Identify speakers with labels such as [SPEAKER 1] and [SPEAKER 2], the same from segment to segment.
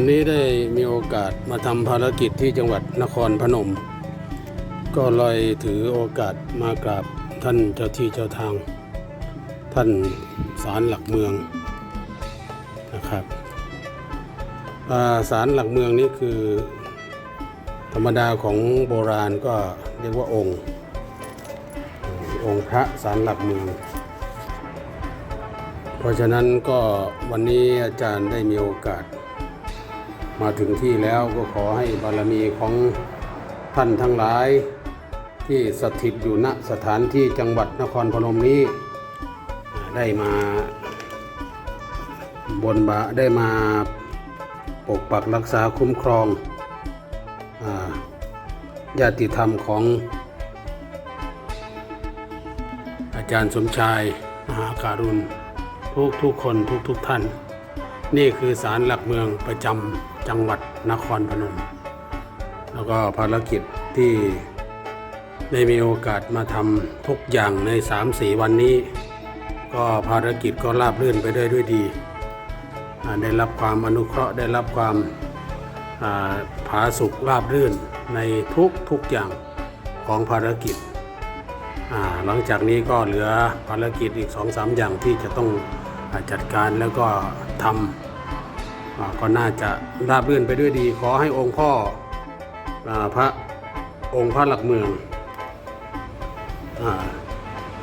[SPEAKER 1] วันนี้ได้มีโอกาสมาทำภารกิจที่จังหวัดนครพนม ก็เลยถือโอกาสมากราบท่านเจ้าที่เจ้าทาง ท่านศาลหลักเมืองนะครับอ่าศาลหลักเมืองนี่คือ ธรรมดาของโบราณก็เรียกว่าองค์ องค์พระศาลหลักเมือง เพราะฉะนั้นก็วันนี้อาจารย์ได้มีโอกาส มาถึงที่แล้วก็ขอให้บารมีของท่านทั้งหลาย ที่สถิตอยู่ณสถานที่จังหวัดนครพนมนี้ ได้มาบนบาได้มาปกปักรักษาคุ้มครองญาติธรรมของ อาจารย์สมชายมหาการุณทุกทุกคนทุกทุกท่าน นี่คือศาลหลักเมืองประจำ จังหวัดนครพนม แล้วก็ภารกิจที่ได้มีโอกาสมาทำทุกอย่างใน 3-4 วันนี้ ก็ภารกิจก็ราบรื่นไปได้ด้วยดีได้รับความอนุเคราะห์ได้รับความาผาสุกราบรื่นในทุกทุกอย่างของภารกิจ หลังจากนี้ก็เหลือภารกิจอีก2อสอย่างที่จะต้องจัดการแล้วก็ทำ ก็น่าจะราบรื่นไปด้วยดี ขอให้องค์พ่ออพระองค์พระหลักเมืองอ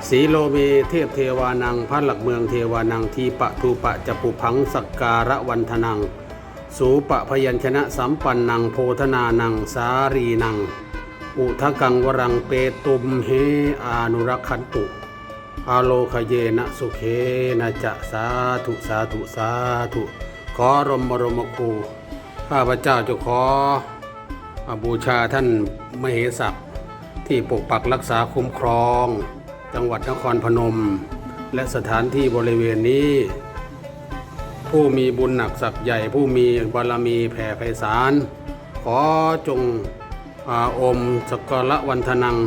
[SPEAKER 1] สีโลเมเทพเทวานังพระหลักเมืองเทวานังทีปะทูปะจปุพังสักการะวันทนัง สูปะพยัญชนะสัมปันนังโพธนานังสารีนัง อุทกังวรังเปตุมเฮอานุรักขันตุ อาโลคเยนะสุเคนะจะสาธุสาธุสาธุ ขอรมบรมครูข้าพเจ้าจะขอบูชาท่านมเหสักที่ปกปักรักษาคุ้มครอง จังหวัดนครพนม และสถานที่บริเวณนี้ ผู้มีบุญหนักศักย์ใหญ่ผู้มีบารมีแผ่ไพศาลขอจงอาอมสกละวันทนัง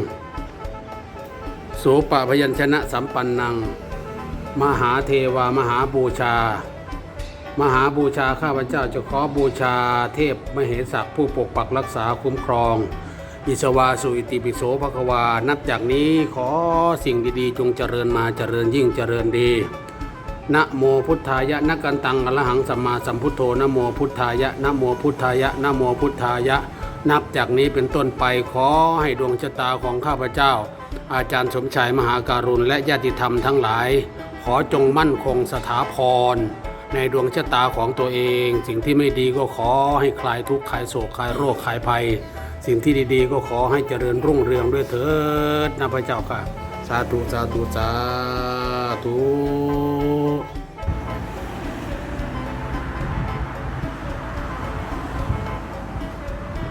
[SPEAKER 1] สูปะพยัญชนะสัมปันนัง มหาเทวามหาบูชา มหาบูชาข้าพเจ้าจะขอบูชาเทพมเหสักผู้ปกปักรักษาคุ้มครอง อิสวาสุอิติปิโสภควา นับจากนี้ขอสิ่งดีๆ จงเจริญมาเจริญยิ่งเจริญดีนะโมพุทธายะนะกันตังอรหังสัมมาสัมพุทโธนะโมพุทธายะนะโมพุทธายะนะโมพุทธายะ นับจากนี้เป็นต้นไปขอให้ดวงชะตาของข้าพเจ้า อาจารย์สมชายมหาการุณ และญาติธรรมทั้งหลาย ขอจงมั่นคงสถาพร ในดวงชะตาของตัวเอง สิ่งที่ไม่ดีก็ขอให้คลายทุกข์คลายโศกคลายโรคคลายภัย สิ่งที่ดีๆ ก็ขอให้เจริญรุ่งเรืองด้วยเถิดนะพระเจ้าค่ะ สาธุสาธุสาธุ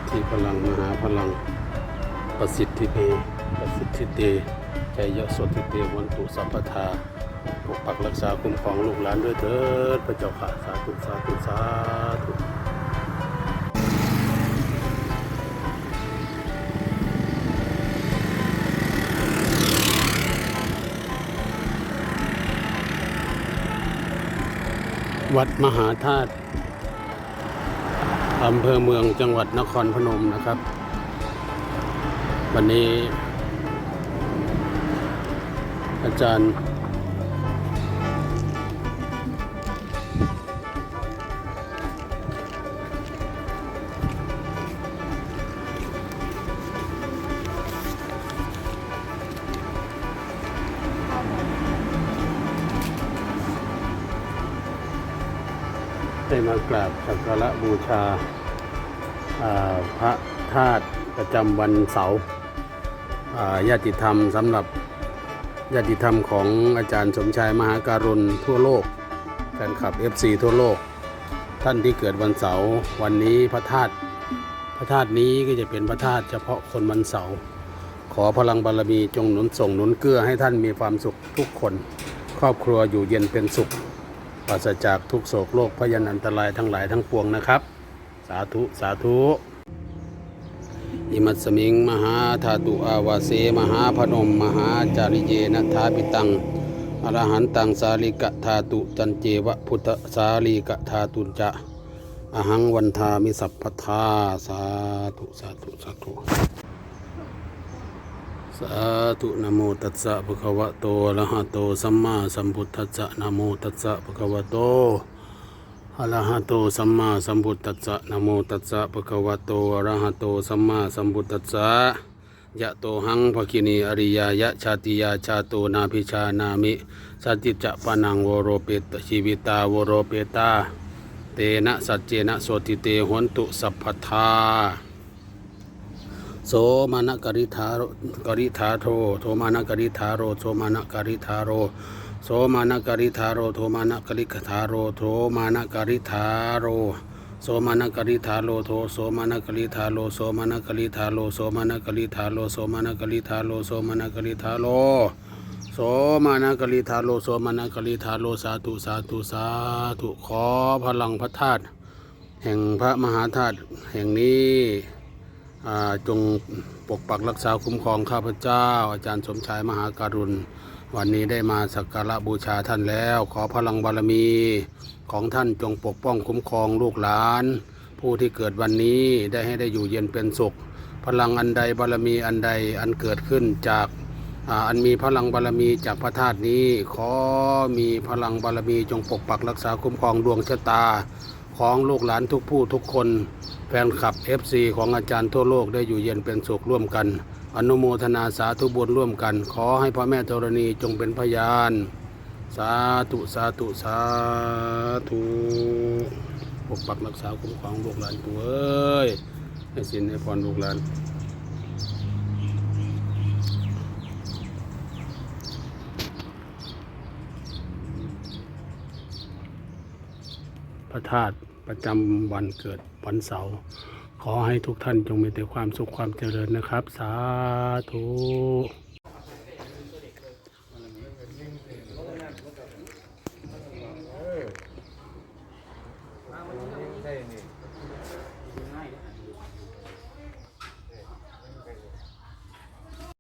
[SPEAKER 1] ที่พลังมหาพลังประสิทธิเตประสิทธิเตใจยะสดทิเตวันตุสัพพทา ปกปักรักษาคุ้มครองลูกหลานด้วยเถิดพระเจ้าค่ะสาธุสาธุสาธุวัดมหาธาตุอำเภอเมืองจังหวัดนครพนมนะครับ วันนี้ อาจารย์ ได้มากราบสักการะบูชาพระธาตุประจำวันเสาร์ญาติธรรมสำหรับญาติธรรมของอาจารย์สมชายมหาการุณทั่วโลกแฟนคลับ FC ทั่วโลก ท่านที่เกิดวันเสาร์วันนี้พระธาตุพระธาตุนี้ก็จะเป็นพระธาตุเฉพาะคนวันเสาร์ขอพลังบารมีจงหนุนส่งหนุนเกื้อให้ท่านมีความสุขทุกคน ครอบครัวอยู่เย็นเป็นสุข ปราศจากทุกโศกโรคพยันอันตรายทั้งหลายทั้งปวงนะครับ สาธุสาธุอิมัสสมิง มหาธาตุอาวาเสมหาพนม มหาจาริเยนะทาปิตังอรหันตังสาลิกะธาตุตันเจวะพุทธสาลีกะธาตุจะอหังวันทามิสัพพทาสาธุสาธุสาธุ สาธุนโมตัสสะภะคะวะโตอะระหะโตสัมมาสัมพุทธัสสะนโมตัสสะภะคะวะโตอะระหะโตสัมมาสัมพุทธัสสะนโมตัสสะภะคะวะโตอะระหะโตสัมมาสัมพุทธัสสะยะโตหังภคินีอริยายะชาติยาชาโตนาภิชานามิสติจะปะนังวโรเปตชีวิตาวโรเปตาเตนะสัจเจนะโสติเตหนตุสัพพทา โสมานกริธาโรกริธาโทโทมานกริธาโรโสมานกริธาโรโสมานกริธาโรโทมานกริธาโรโทมานกริธาโรโสมานกริธาโลโทโสมานกริธาโลโสมานกริธาโลโสมานกริธาโลโสมานกริธาโลโสมานกริธาโลโสมานกลิธาโลโสมานกลิธาโลสาธุสาธุสาธุขอพลังพระธาตุแห่งพระมหาธาตุแห่งนี้ จงปกปักรักษาคุ้มครองข้าพเจ้า อาจารย์สมชายมหาการุณ วันนี้ได้มาสักการะบูชาท่านแล้ว ขอพลังบารมีของท่านจงปกป้องคุ้มครองลูกหลาน ผู้ที่เกิดวันนี้ได้ให้ได้อยู่เย็นเป็นสุข พลังอันใดบารมีอันใดอันเกิดขึ้นจากอันมีพลังบารมีจากพระธาตุนี้ ขอมีพลังบารมีจงปกปักรักษาคุ้มครองดวงชะตา ของลูกหลานทุกผู้ทุกคน แฟนคลับ FC ของอาจารย์ทั่วโลกได้อยู่เย็นเป็นสุขร่วมกัน อนุโมทนาสาธุบุญร่วมกัน ขอให้พระแม่ธรณีจงเป็นพยาน สาธุสาธุสาธุปกปักรักษาคุ้มครองลูกหลานตัวเอ้ยให้สินให้พรลูกหลานพระธาตุ ประจำวันเกิดวันเสาร์ขอให้ทุกท่านจงมีแต่ความสุขความเจริญนะครับ สาธุ